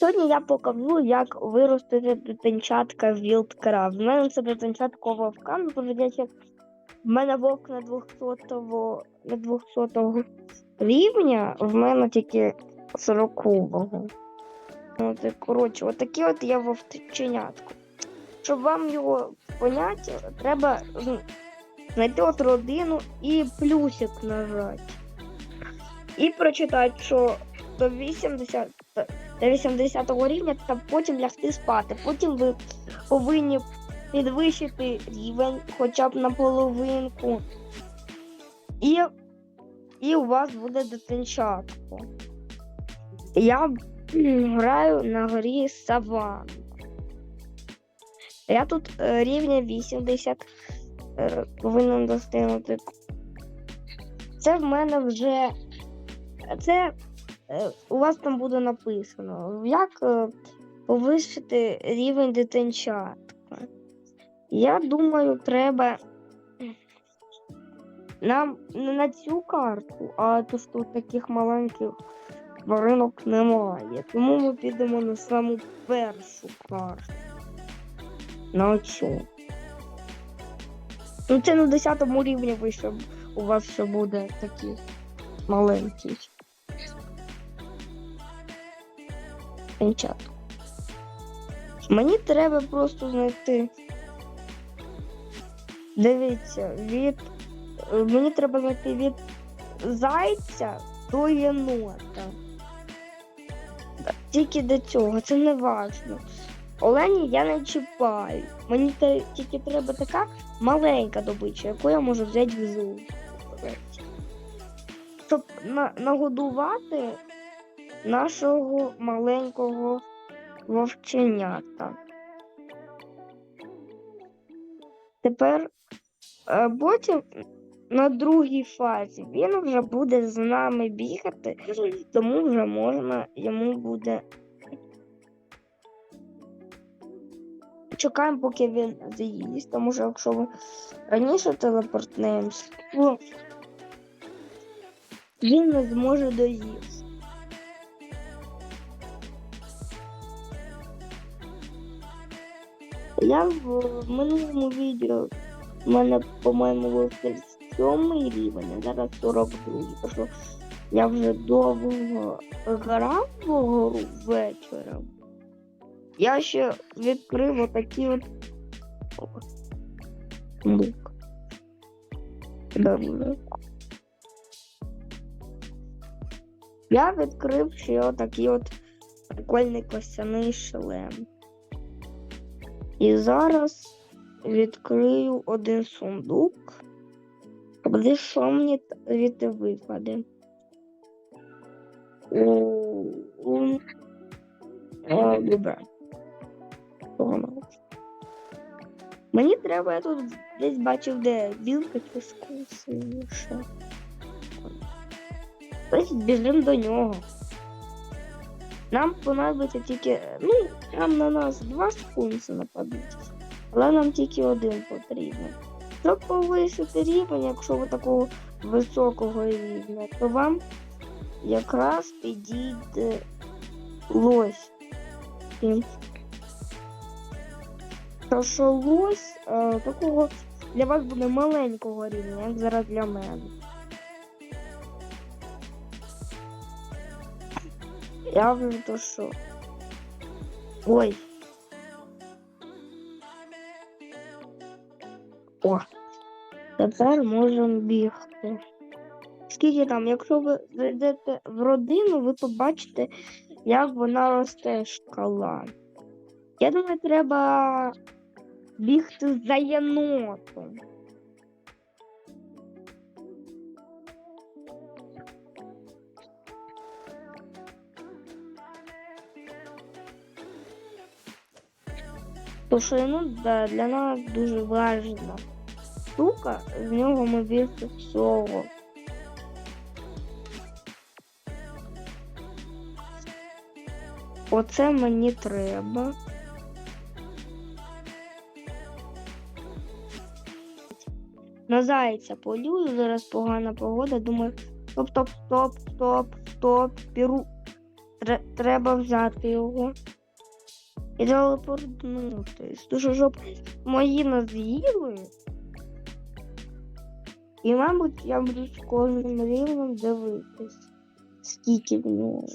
Сьогодні я покажу, як виростити дитинчатка Wildcraft. В мене це дитинчатко вовка, ну поведеться. В мене вовк на 200-го на 200 рівня, в мене тільки 40-го. От, і, коротше, отакі от я вовченятко. Щоб вам його поняти, треба ну, знайти от родину і плюсик нажати. І прочитати, що до 80 до 80 рівня та потім лягти спати. Потім ви повинні підвищити рівень хоча б на половинку. І, і у вас буде дитинчатко. Я граю на горі Саван. Я тут е, рівня 80 е, повинен достигнути. Це в мене вже. Це у вас там буде написано, як е, повищити рівень дитинчатка. Я думаю, треба нам не на цю карту, а то що таких маленьких тваринок немає. Тому ми підемо на саму першу карту. На оцю. Ну це на 10 рівні вище у вас ще буде такий маленький. Дитинчатко. Мені треба просто знайти. Дивіться, від. е, Мені треба знайти від зайця до єнота. Тільки до цього, це не важно. Олені я не чіпаю. Мені тільки треба така маленька добича, яку я можу взяти в зуб. Щоб на- нагодувати нашого маленького вовченята. Тепер е, потім на другій фазі він вже буде з нами бігати, тому вже можна йому буде. Чекаємо, поки він з'їсть, тому що якщо ми раніше телепортнемось, то він не зможе доїсти. Я в минулому відео в мене, по-моєму, був 37 рівень, а зараз 42. Тому я вже довго грав в гору вечором. Я ще відкрив отакі от лук. Я відкрив ще отакий от прикольний костяний шлем. І зараз відкрию один сундук. Буде що мені звідти випаде. Добре. Мені треба, я тут десь бачив, де білка чи скусиніше. Ось біжимо до нього. Нам понадобиться тільки. Ну, там на нас два скунси нападуть. Але нам тільки один потрібен. Щоб повисити рівень, якщо ви такого високого рівня, то вам якраз підійде лось. То що лось е, такого для вас буде маленького рівня, як зараз для мене. Я вже то що. Ой. О. Тепер можемо бігти. Скільки там, якщо ви зайдете в родину, ви побачите, як вона росте шкала. Я думаю, треба бігти за єнотом. То що да, для нас дуже важна штука, з нього ми більше всього. Оце мені треба. На зайця полюю, зараз погана погода, думаю, стоп, стоп, стоп, стоп, стоп, Тре- треба взяти його. І телепортнутись. Дуже щоб мої нас з'їли. І, мабуть, я буду з кожним рівнем дивитись, скільки в нього.